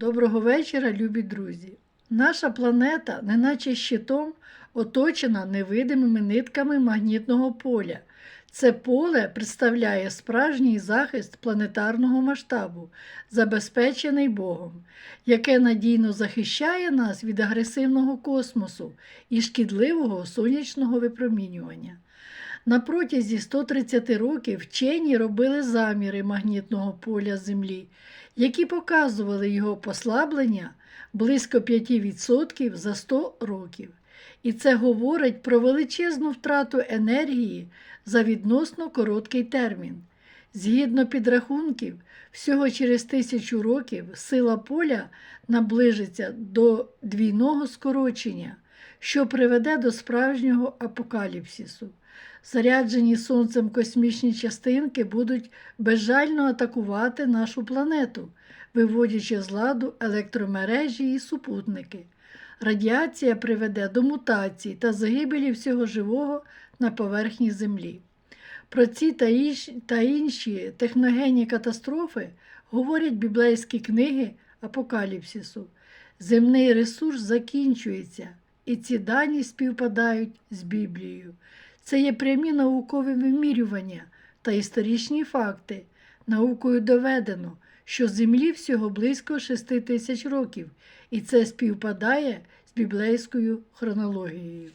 Доброго вечора, любі друзі! Наша планета, неначе щитом, оточена невидимими нитками магнітного поля. Це поле представляє справжній захист планетарного масштабу, забезпечений Богом, яке надійно захищає нас від агресивного космосу і шкідливого сонячного випромінювання. На протязі 130 років вчені робили заміри магнітного поля Землі, які показували його послаблення близько 5% за 100 років. І це говорить про величезну втрату енергії за відносно короткий термін. Згідно підрахунків, всього через тисячу років сила поля наближиться до двійного скорочення, що приведе до справжнього апокаліпсису. Заряджені сонцем космічні частинки будуть безжально атакувати нашу планету, виводячи з ладу електромережі і супутники. Радіація приведе до мутацій та загибелі всього живого на поверхні Землі. Про ці та інші, техногенні катастрофи говорять біблейські книги Апокаліпсису. Земний ресурс закінчується, і ці дані співпадають з Біблією. Це є прямі наукові вимірювання та історичні факти. Наукою доведено, що Землі всього близько 6 тисяч років, і це співпадає з біблейською хронологією.